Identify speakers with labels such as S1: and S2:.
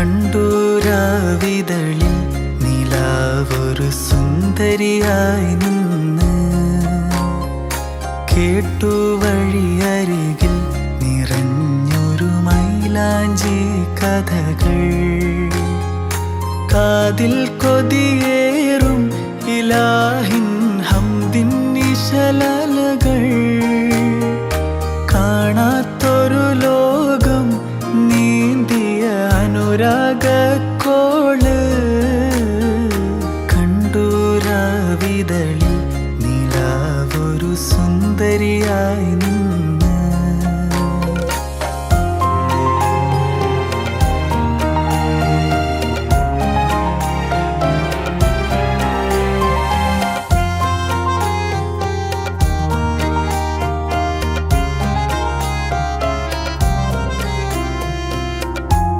S1: കണ്ടൂരാവിതളിൽ നിലാവൊരു സുന്ദരിയായി നിന്ന്. കേട്ടു വഴിയരികിൽ നിറഞ്ഞൊരു മൈലാഞ്ചി കഥകൾ. കാതിൽ കൊതിയേറും ഇലാഹിൻ ഹംദിൻ നിശലകൾ കാണാത്തൊരു അനുരാഗക്കോൾ കണ്ടൂരാവിതളിൽ നിലാവൊരു സുന്ദരിയായി